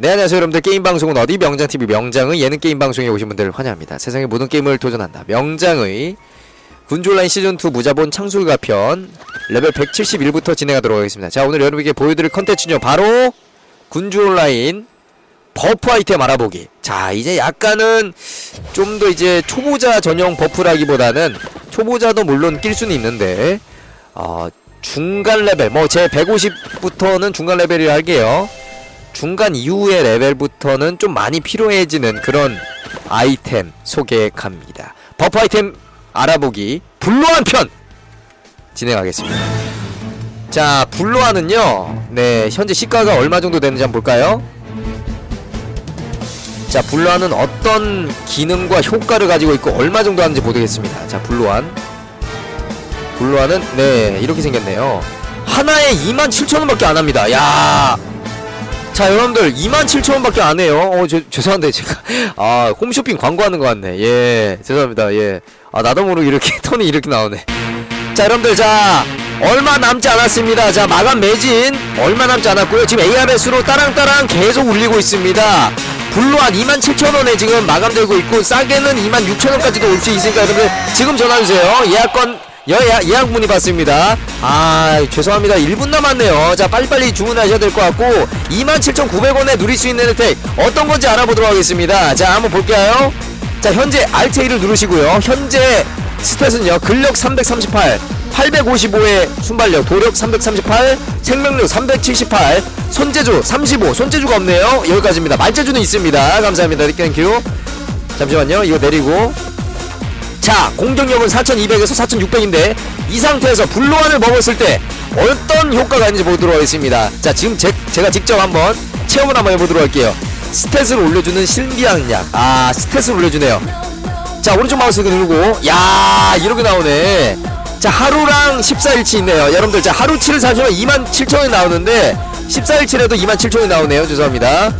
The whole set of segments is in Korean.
네 안녕하세요. 여러분들 게임방송은 어디? 명장TV 명장의 예능 게임방송에 오신 분들을 환영합니다. 세상의 모든 게임을 도전한다. 명장의 군주온라인 시즌2 무자본 창술가 편 레벨 171부터 진행하도록 하겠습니다. 자 오늘 여러분에게 보여드릴 컨텐츠는요 바로 군주온라인 버프 아이템 알아보기. 자 이제 약간은 좀 더 이제 초보자 전용 버프라기보다는 초보자도 물론 낄 수는 있는데 어 중간 레벨 뭐 제 150부터는 중간 레벨이라 할게요 중간 이후의 레벨부터는 좀 많이 필요해지는 그런 아이템 소개합니다. 버프 아이템 알아보기 불로한 편 진행하겠습니다. 자, 불로한은요. 네, 현재 시가가 얼마 정도 되는지 한번 볼까요? 자, 불로한은 어떤 기능과 효과를 가지고 있고 얼마 정도 하는지 보겠습니다. 자, 불로한. 불로한은 네, 이렇게 생겼네요. 하나에 27,000원밖에 안 합니다. 야, 자 여러분들 27,000원밖에 안 해요. 어 저, 죄송한데 제가 아 홈쇼핑 광고하는 것 같네. 예 죄송합니다. 예아 나도 모르게 이렇게 톤이 이렇게 나오네. 자 여러분들 자 얼마 남지 않았습니다. 자 마감 매진 얼마 남지 않았고요. 지금 ARS로 따랑따랑 계속 울리고 있습니다. 불로 한 27,000원에 지금 마감되고 있고 싸게는 26,000원까지도 올 수 있으니까 여러분들 지금 전화주세요. 예약권 예약, 예약 문의 받습니다. 아, 죄송합니다. 1분 남았네요. 자, 빨리빨리 주문하셔야 될 것 같고, 27,900원에 누릴 수 있는 혜택, 어떤 건지 알아보도록 하겠습니다. 자, 한번 볼게요. 자, 현재 Alt-A를 누르시고요. 현재 스탯은요, 근력 338, 855의 순발력, 도력 338, 생명력 378, 손재주 35, 손재주가 없네요. 여기까지입니다. 말재주는 있습니다. 감사합니다. 땡큐. 잠시만요. 이거 내리고. 자 공격력은 4200에서 4600인데 이 상태에서 불로안을 먹었을 때 어떤 효과가 있는지 보도록 하겠습니다. 자 지금 제, 제가 직접 한번 체험을 한번 해보도록 할게요. 스탯을 올려주는 신비한 약 아 스탯을 올려주네요. 자 오른쪽 마우스 누르고. 야 이렇게 나오네. 자 하루랑 14일치 있네요. 여러분들 자 하루치를 사시면 27,000원이 나오는데 14일치라도 27,000원이 나오네요. 죄송합니다.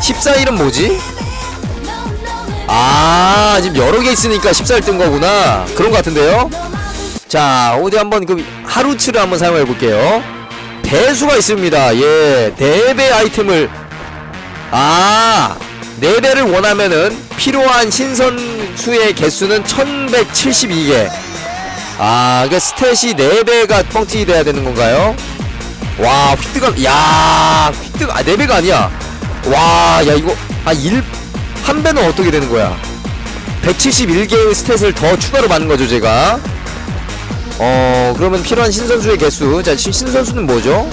14일은 뭐지? 아 지금 여러 개 있으니까 14일 뜬 거구나. 그런 것 같은데요? 자 어디 한번 그 하루치를 한번 사용해 볼게요. 배수가 있습니다. 예 4배 아이템을. 아 4배를 원하면은 필요한 신선수의 개수는 1172개. 아 그러니까 스탯이 4배가 뻥튀기 돼야 되는 건가요? 와 휘뜨가 야 휘뜨가 아 4배가 아니야. 와 야 이거 아1 한 배는 어떻게 되는 거야? 171개의 스탯을 더 추가로 받는 거죠, 제가. 어, 그러면 필요한 신선수의 개수. 자, 신- 신선수는 뭐죠?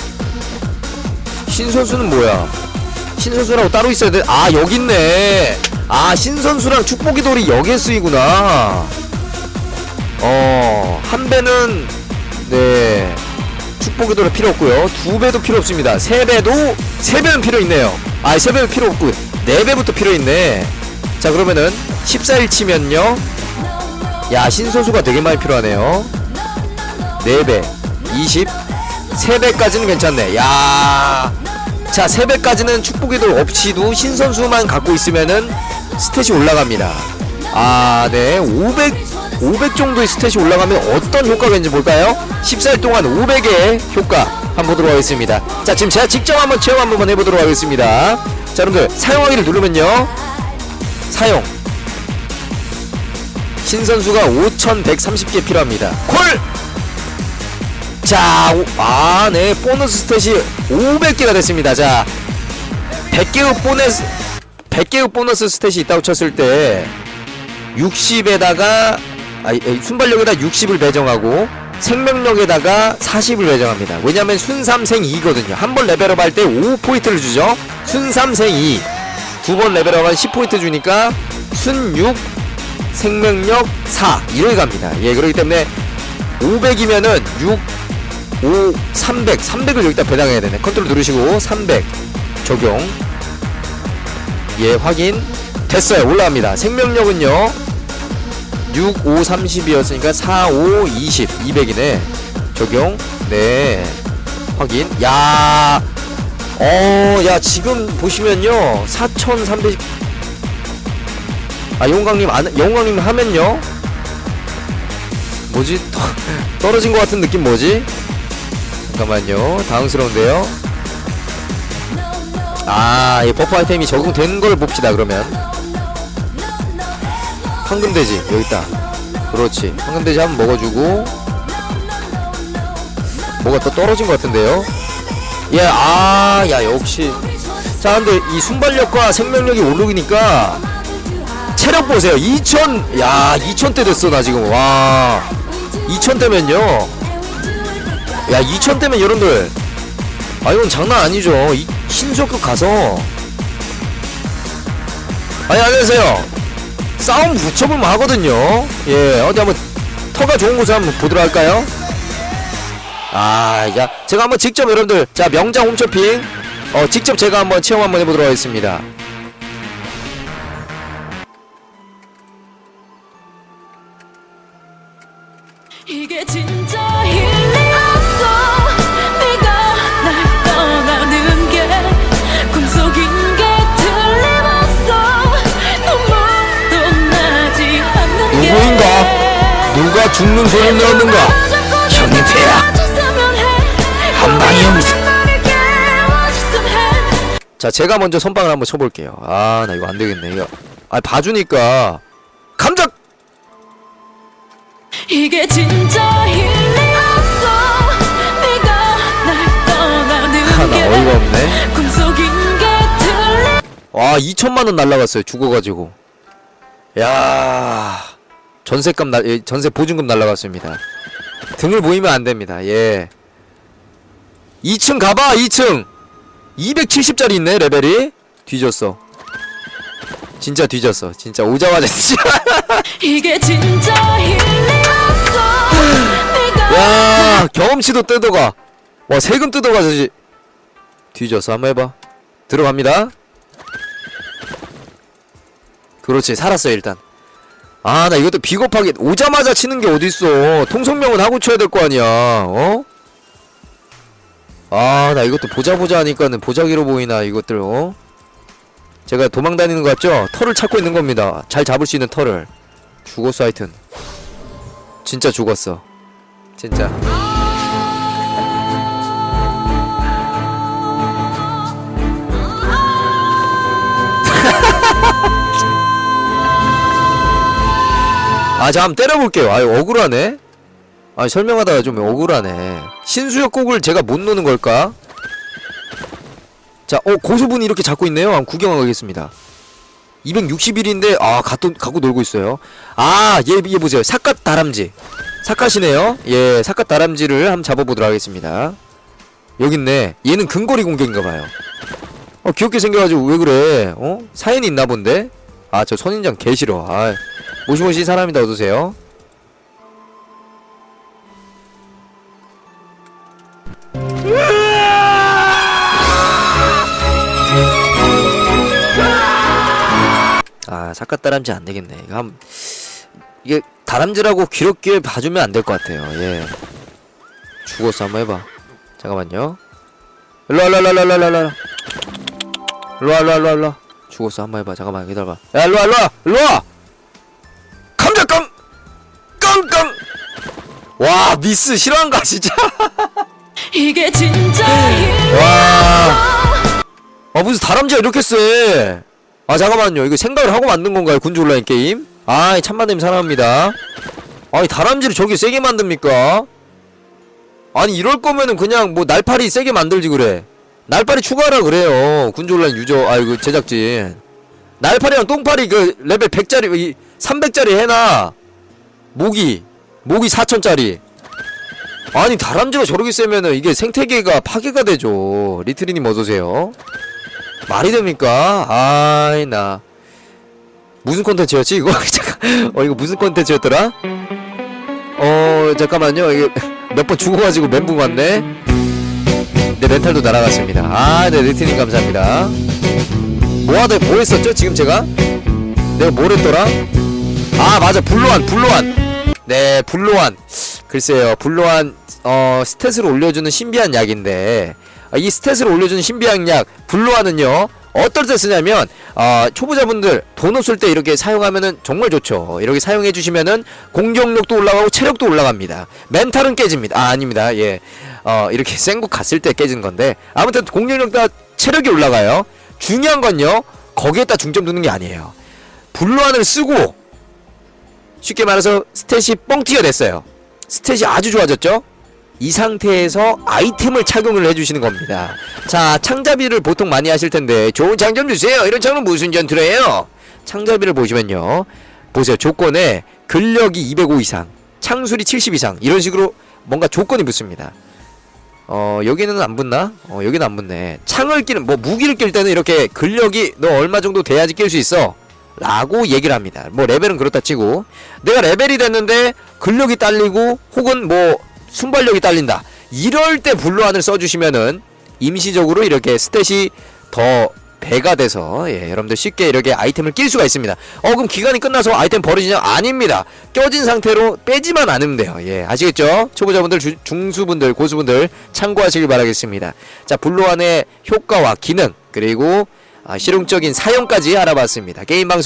신선수는 뭐야? 신선수라고 따로 있어야 돼. 아, 여기 있네. 아, 신선수랑 축복의 돌이 여기에 쓰이구나. 어, 한 배는, 네. 축복의 돌은 필요 없고요. 두 배도 필요 없습니다. 세 배도, 세 배는 필요 있네요. 아, 세 배는 필요 없고, 네 배부터 필요 있네. 자, 그러면은 14일 치면요. 야, 신선수가 되게 많이 필요하네요. 4배, 20, 3배까지는 괜찮네. 야. 자, 3배까지는 축복의 돌 없이도 신선수만 갖고 있으면은 스탯이 올라갑니다. 아, 네. 500, 500 정도의 스탯이 올라가면 어떤 효과가 있는지 볼까요? 14일 동안 500의 효과 한번 보도록 하겠습니다. 자, 지금 제가 직접 한번 체험 한번 해보도록 하겠습니다. 자, 여러분들 사용하기를 누르면요. 사용. 신선수가 5130개 필요합니다. 콜! 자, 오- 아, 네. 보너스 스탯이 500개가 됐습니다. 자, 100개의 보너스, 100개의 보너스 스탯이 있다고 쳤을 때, 60에다가, 아, 이- 순발력에다 60을 배정하고, 생명력에다가 40을 배정합니다. 왜냐면 순삼생 2거든요. 한 번 레벨업 할 때 5포인트를 주죠. 순삼생 2. 두 번 레벨업 하면 10포인트 주니까 순 6 생명력 4 이렇게 갑니다. 예, 그렇기 때문에 500이면은 6 5 300 300을 여기다 배당해야 되네. 컨트롤 누르시고 300 적용. 예, 확인. 됐어요. 올라갑니다. 생명력은요. 6 5 30이었으니까 4 5 20 200이네. 적용. 네. 확인. 야. 어, 야, 지금 보시면요. 4,300. 아, 영광님, 안, 영광님 하면요. 뭐지? 떠, 떨어진 것 같은 느낌 뭐지? 잠깐만요. 당황스러운데요. 아, 이 버프 아이템이 적용된 걸 봅시다, 그러면. 황금돼지, 여기 있다. 그렇지. 황금돼지 한번 먹어주고. 뭐가 또 떨어진 것 같은데요? 예, 아, 야, 역시. 자, 근데 이 순발력과 생명력이 오르니까 체력 보세요. 2000, 야, 2000대 됐어, 나 지금. 와. 2000대면요. 야, 2000대면 여러분들. 아, 이건 장난 아니죠. 이 신속급 가서. 아니, 안녕하세요. 싸움 붙여보면 하거든요. 예, 어디 한번 터가 좋은 곳을 한번 보도록 할까요? 아, 야, 제가 한번 직접 여러분들, 자, 명장 홈쇼핑, 어, 직접 제가 한번 체험 한번 해보도록 하겠습니다. 죽는 소리를 내었는가? 형님 패야. 한 방이 형이다. 자, 제가 먼저 선방을 한번 쳐볼게요. 아, 나 이거 안 되겠네. 이거. 아, 봐주니까. 감작! 이게 진짜 일리 없어 네가 날 떠나는 하나 게 어이가 없네. 꿈속인 게 틀림 와, 2천만원 날라갔어요. 죽어가지고. 야 전세값 날, 예, 전세 보증금 날라갔습니다. 등을 보이면 안 됩니다. 예. 2층 가봐, 2층! 270짜리 있네, 레벨이. 뒤졌어. 진짜 뒤졌어. 진짜 오자마자 진짜. 이게 진짜 일리 없어 네가 야 경험치도 뜯어가 와 세금 뜯어가지 뒤졌어 한번 해봐 들어갑니다 그렇지 살았어요 일단 아 나 이것도 비겁하게 오자마자 치는 게 어딨어. 통성명은 하고 쳐야 될 거 아니야. 어? 아 나 이것도 보자 보자 하니까는 보자기로 보이나 이것들 어? 제가 도망 다니는 거 같죠? 털을 찾고 있는 겁니다. 잘 잡을 수 있는 털을. 죽었어 하여튼. 진짜 죽었어. 진짜 아, 자, 한번 때려볼게요. 아유, 억울하네. 아, 설명하다가 좀 억울하네. 신수역 곡을 제가 못 노는 걸까? 자, 어, 고수분이 이렇게 잡고 있네요. 한번 구경하고 가겠습니다. 261인데, 아, 갖고, 갖고 놀고 있어요. 아, 얘, 얘 보세요. 사갓 다람쥐. 사갓이네요. 예, 사갓 다람쥐를 한번 잡아보도록 하겠습니다. 여기 있네. 얘는 근거리 공격인가봐요. 어, 귀엽게 생겨가지고 왜 그래? 어? 사연이 있나 본데? 아, 저 선인장 개 싫어. 아, 모시모시 사람이다 어두세요. 아, 사갓 다람쥐 안 되겠네. 이거 한 이게 다람쥐라고 귀엽게 봐주면 안 될 것 같아요. 예. 죽었어 한번 해봐. 잠깐만요. 일로 와, 일로 와, 일로 와, 일로 와, 일로 와. 일로 와, 일로 와, 일로 와, 일로 와. 죽었어 한번 해봐. 잠깐만 기다려봐. 야, 일로 와, 일로 와, 일로 와. 감자깡, 깡깡. 와, 미스 싫어한가 진짜. 이게 진짜 와. 아 무슨 다람쥐가 이렇게 세? 아 잠깐만요. 이거 생각을 하고 만든 건가요? 군주 온라인 게임? 아이 참만님 사랑합니다. 아니 다람쥐를 저기 세게 만듭니까? 아니 이럴 거면은 그냥 뭐 날파리 세게 만들지 그래. 날파리 추가하라 그래요. 군주 온라인 유저 아이고 제작진. 날파리랑 똥파리 그 레벨 100짜리 이 300짜리 해놔. 모기 모기 4000짜리. 아니 다람쥐가 저렇게 세면은 이게 생태계가 파괴가 되죠. 리트리님 어서오세요. 말이 됩니까? 아이 나 무슨 콘텐츠였지 이거? 어 이거 무슨 콘텐츠였더라? 어 잠깐만요 이게 몇 번 죽어가지고 멘붕 왔네. 내 멘탈도 날아갔습니다. 아네 리트님 감사합니다. 뭐하다 뭐 했었죠 지금 제가? 내가 뭘 했더라? 아 맞아. 불로한 불로한 네 불로한 글쎄요. 불로한 어 스탯을 올려주는 신비한 약인데. 아, 이 스탯을 올려주는 신비한 약 불로한은요 어떨 때 쓰냐면 어, 초보자분들 돈 없을 때 이렇게 사용하면은 정말 좋죠. 이렇게 사용해 주시면은 공격력도 올라가고 체력도 올라갑니다. 멘탈은 깨집니다. 아 아닙니다. 예. 어, 이렇게 생국 갔을 때 깨진 건데. 아무튼 공격력과 체력이 올라가요. 중요한 건요 거기에다 중점 두는 게 아니에요. 블루안을 쓰고 쉽게 말해서 스탯이 뻥튀기가 됐어요. 스탯이 아주 좋아졌죠? 이 상태에서 아이템을 착용을 해주시는 겁니다. 자 창잡이를 보통 많이 하실 텐데 좋은 창좀 주세요. 이런 창은 무슨 전투래요? 창잡이를 보시면요. 보세요. 조건에 근력이 205 이상 창술이 70 이상 이런 식으로 뭔가 조건이 붙습니다. 어 여기는 안 붙나? 어 여기는 안 붙네. 창을 끼는 뭐 무기를 낄 때는 이렇게 근력이 너 얼마 정도 돼야지 낄 수 있어 라고 얘기를 합니다 뭐 레벨은 그렇다 치고 내가 레벨이 됐는데 근력이 딸리고 혹은 뭐 순발력이 딸린다 이럴 때 블루안을 써주시면은 임시적으로 이렇게 스탯이 더 배가 돼서 예, 여러분들 쉽게 이렇게 아이템을 낄 수가 있습니다. 어 그럼 기간이 끝나서 아이템 버리지냐? 아닙니다. 껴진 상태로 빼지만 않으면 돼요. 예, 아시겠죠? 초보자분들, 주- 중수분들, 고수분들 참고하시길 바라겠습니다. 자, 블루안의 효과와 기능 그리고 아, 실용적인 사용까지 알아봤습니다. 게임 방송